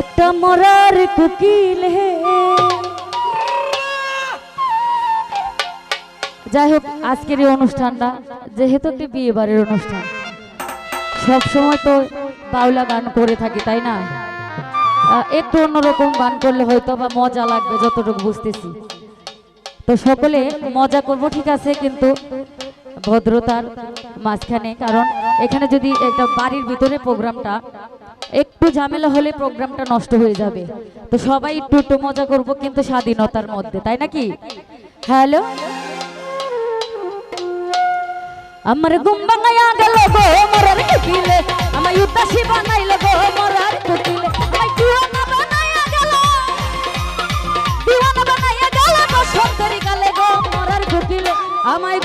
একটা মরার কুকিল হে। যাই হোক, আজকের এই অনুষ্ঠানটা যেহেতু একটি বিয়ে বাড়ির অনুষ্ঠান, সব সময় তো বাউলা গান করে থাকি, তাই না? একটু অন্যরকম গান করলে হয়তো বা মজা লাগবে, যতটুকু বুঝতেছি। তো সকলে মজা করব, ঠিক আছে, কিন্তু ভদ্রতার মাঝখানে, কারণ এখানে যদি একটা বাড়ির ভিতরে প্রোগ্রামটা একটু ঝামেলা হলে প্রোগ্রামটা নষ্ট হয়ে যাবে। তো সবাই একটু একটু মজা করব কিন্তু স্বাধীনতার মধ্যে, তাই নাকি? হ্যালো? আমার ঘুম ভাঙাইয়া গেল গো, মরার কুকিলে। আমায় উদাসী বানাইল গো, মরার কুকিলে। আমায় দিওয়ানা বানাইয়া গেল। দিওয়ানা বানাইয়া গেল গো, সুন্দরী গালে গো, মরার কুকিলে। আমায়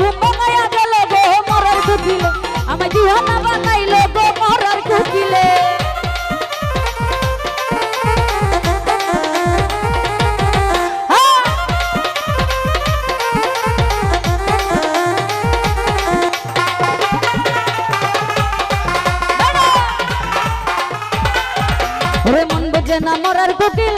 না মরার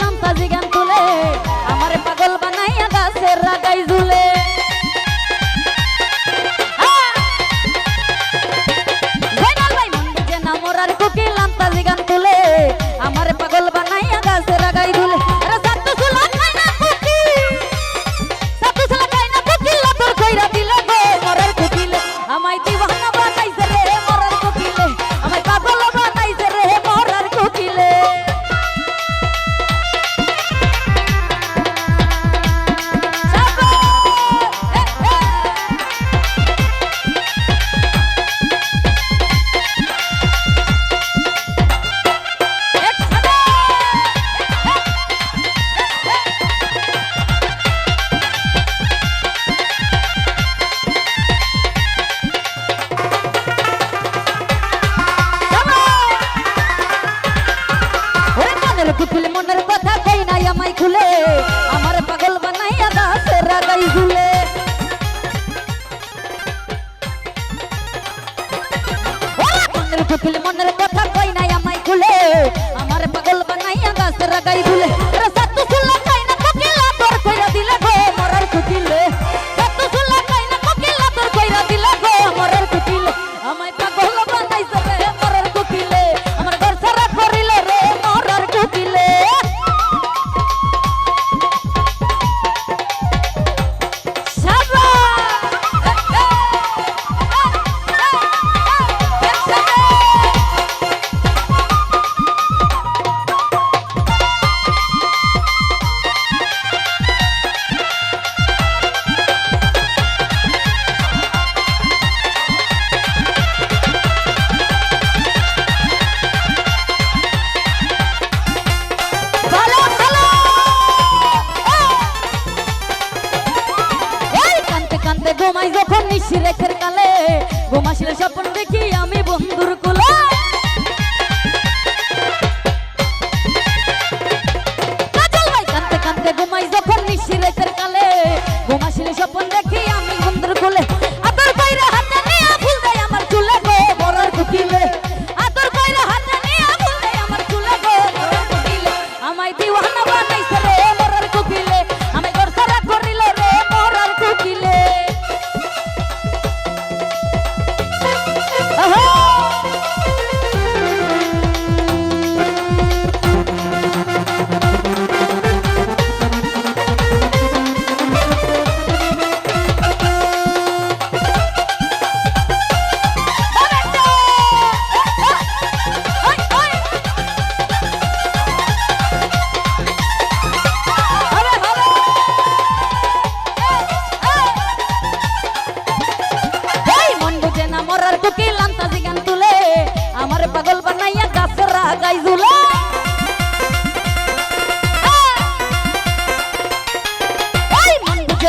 রাগাই ঝুলে Yo pondré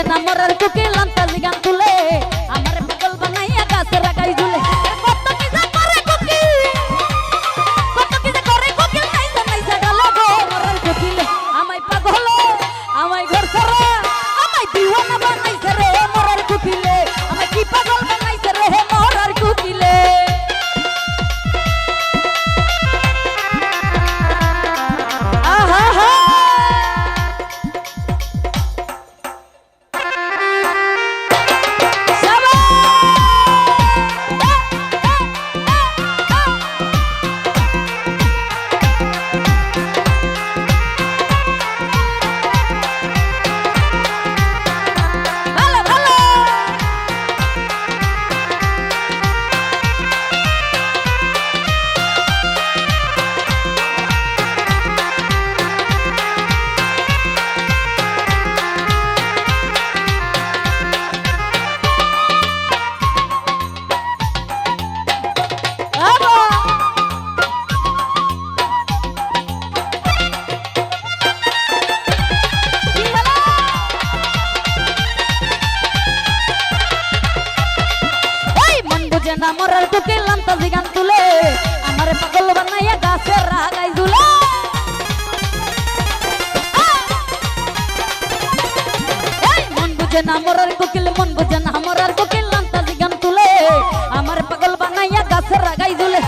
না মরার চোখে লান্তা জিগান তুলে, আমার পাগল বানাইয়া গাছে রাখাই ঝুলে। আমায় ঘর সরা আমায় দিওয়ানা বানাইছে রে মরার কুকিলে আমায় কি পাগল বোঝে না মরার কোকিল মন বোঝে না মরার কোকিল লান্তাজি গান তুলে। আমার পাগল বানাইয়া গাছে রাগাই দুলে।